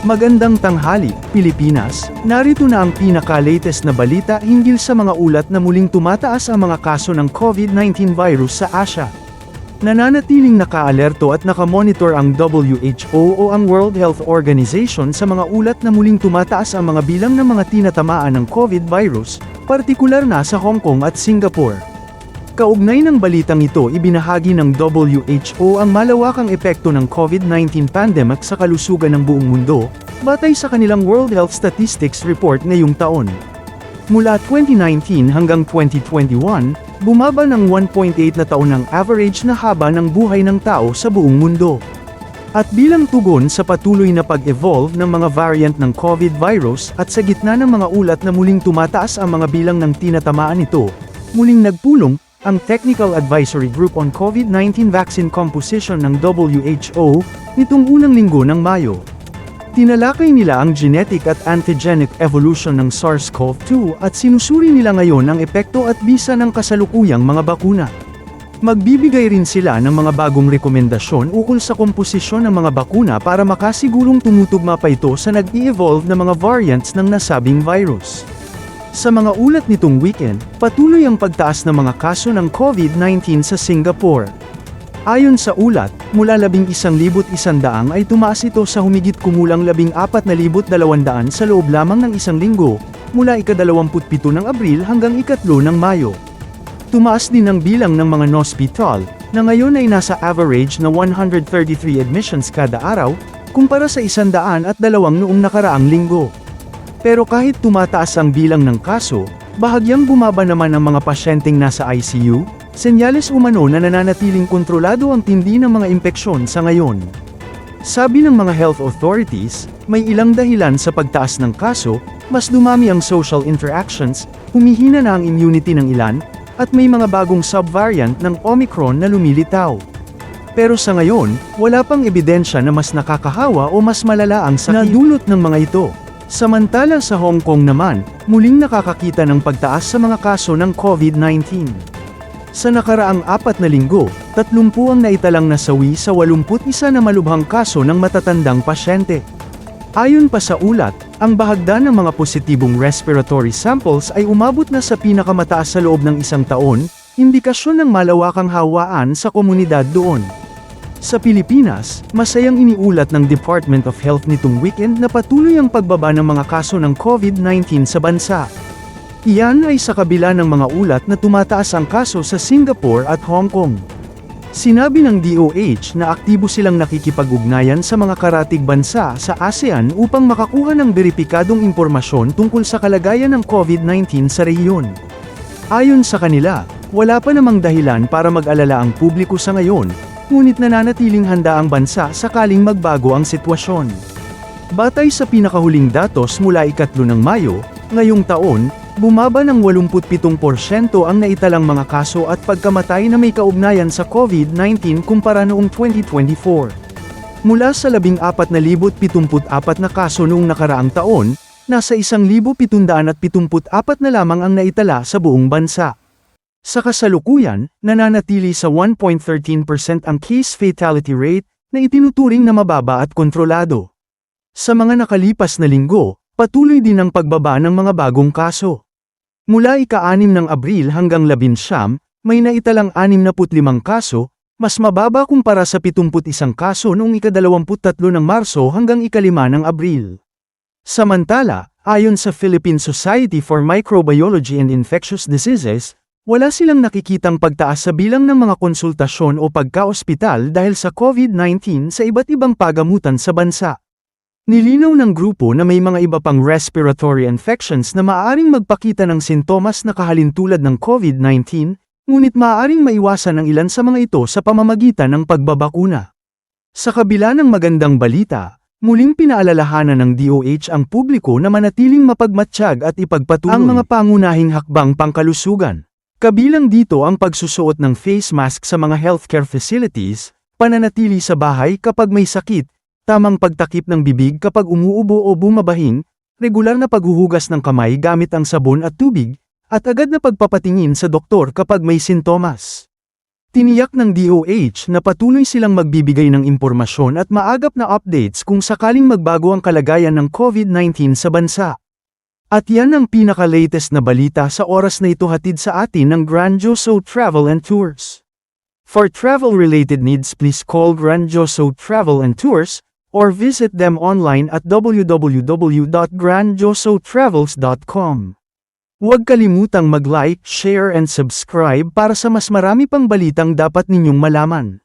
Magandang tanghali, Pilipinas. Narito na ang pinaka-latest na balita hinggil sa mga ulat na muling tumataas ang mga kaso ng COVID-19 virus sa Asia. Nananatiling nakaalerto at nakamonitor ang WHO o ang World Health Organization sa mga ulat na muling tumataas ang mga bilang ng mga tinatamaan ng COVID virus, partikular na sa Hong Kong at Singapore. Kaugnay ng balitang ito ibinahagi ng WHO ang malawakang epekto ng COVID-19 pandemic sa kalusugan ng buong mundo, batay sa kanilang World Health Statistics Report ngayong taon. Mula 2019 hanggang 2021, bumaba ng 1.8 na taon ang average na haba ng buhay ng tao sa buong mundo. At bilang tugon sa patuloy na pag-evolve ng mga variant ng COVID virus at sa gitna ng mga ulat na muling tumataas ang mga bilang ng tinatamaan nito, muling nagpulong ang Technical Advisory Group on COVID-19 Vaccine Composition ng WHO nitong unang linggo ng Mayo. Tinalakay nila ang genetic at antigenic evolution ng SARS-CoV-2 at sinusuri nila ngayon ang epekto at bisa ng kasalukuyang mga bakuna. Magbibigay rin sila ng mga bagong rekomendasyon ukol sa komposisyon ng mga bakuna para makasigurong tumutugma pa ito sa nag-i-evolve na mga variants ng nasabing virus. Sa mga ulat nitong weekend, patuloy ang pagtaas ng mga kaso ng COVID-19 sa Singapore. Ayon sa ulat, mula 11,100 ay tumaas ito sa humigit kumulang 14,200 sa loob lamang ng isang linggo, mula ika-27 ng Abril hanggang ikatlo ng Mayo. Tumaas din ang bilang ng mga hospital, na ngayon ay nasa average na 133 admissions kada araw, kumpara sa 100 at dalawang noong nakaraang linggo. Pero kahit tumataas ang bilang ng kaso, bahagyang bumaba naman ang mga pasyenteng nasa ICU, senyales umano na nananatiling kontrolado ang tindi ng mga impeksyon sa ngayon. Sabi ng mga health authorities, may ilang dahilan sa pagtaas ng kaso, mas dumami ang social interactions, humihina na ang immunity ng ilan, at may mga bagong subvariant ng Omicron na lumilitaw. Pero sa ngayon, wala pang ebidensya na mas nakakahawa o mas malala ang sakit na dulot ng mga ito. Samantala sa Hong Kong naman, muling nakakakita ng pagtaas sa mga kaso ng COVID-19. Sa nakaraang apat na linggo, 30 ang naitalang nasawi sa 81 na malubhang kaso ng matatandang pasyente. Ayon pa sa ulat, ang bahagda ng mga positibong respiratory samples ay umabot na sa pinakamataas sa loob ng isang taon, indikasyon ng malawakang hawaan sa komunidad doon. Sa Pilipinas, masayang iniulat ng Department of Health nitong weekend na patuloy ang pagbaba ng mga kaso ng COVID-19 sa bansa. Iyan ay sa kabila ng mga ulat na tumataas ang kaso sa Singapore at Hong Kong. Sinabi ng DOH na aktibo silang nakikipag-ugnayan sa mga karatig bansa sa ASEAN upang makakuha ng beripikadong impormasyon tungkol sa kalagayan ng COVID-19 sa rehiyon. Ayon sa kanila, wala pa namang dahilan para mag-alala ang publiko sa ngayon, ngunit nananatiling handa ang bansa sakaling magbago ang sitwasyon. Batay sa pinakahuling datos mula ikatlo ng Mayo, ngayong taon, bumaba ng 87% ang naitalang mga kaso at pagkamatay na may kaugnayan sa COVID-19 kumpara noong 2024. Mula sa 14,074 na kaso noong nakaraang taon, nasa 1,774 na lamang ang naitala sa buong bansa. Sa kasalukuyan, nananatili sa 1.13% ang case fatality rate na itinuturing na mababa at kontrolado. Sa mga nakalipas na linggo, patuloy din ang pagbaba ng mga bagong kaso. Mula ika-6 ng Abril hanggang 11, may naitalang 65 kaso, mas mababa kumpara sa 71 kaso noong ika-23 ng Marso hanggang ika-5 ng Abril. Samantala, ayon sa Philippine Society for Microbiology and Infectious Diseases, wala silang nakikitang pagtaas sa bilang ng mga konsultasyon o pagka-ospital dahil sa COVID-19 sa iba't ibang pagamutan sa bansa. Nilinaw ng grupo na may mga iba pang respiratory infections na maaaring magpakita ng sintomas na kahalintulad ng COVID-19, ngunit maaaring maiwasan ang ilan sa mga ito sa pamamagitan ng pagbabakuna. Sa kabila ng magandang balita, muling pinaalalahanan ng DOH ang publiko na manatiling mapagmatsyag at ipagpatuloy ang mga pangunahing hakbang pangkalusugan. Kabilang dito ang pagsusuot ng face mask sa mga healthcare facilities, pananatili sa bahay kapag may sakit, tamang pagtakip ng bibig kapag umuubo o bumabahing, regular na paghuhugas ng kamay gamit ang sabon at tubig, at agad na pagpapatingin sa doktor kapag may sintomas. Tiniyak ng DOH na patuloy silang magbibigay ng impormasyon at maagap na updates kung sakaling magbago ang kalagayan ng COVID-19 sa bansa. At yan ang pinaka-latest na balita sa oras na ito hatid sa atin ng Grandioso Travel and Tours. For travel-related needs please call Grandioso Travel and Tours, or visit them online at www.grandiosotravels.com. Huwag kalimutang mag-like, share and subscribe para sa mas marami pang balitang dapat ninyong malaman.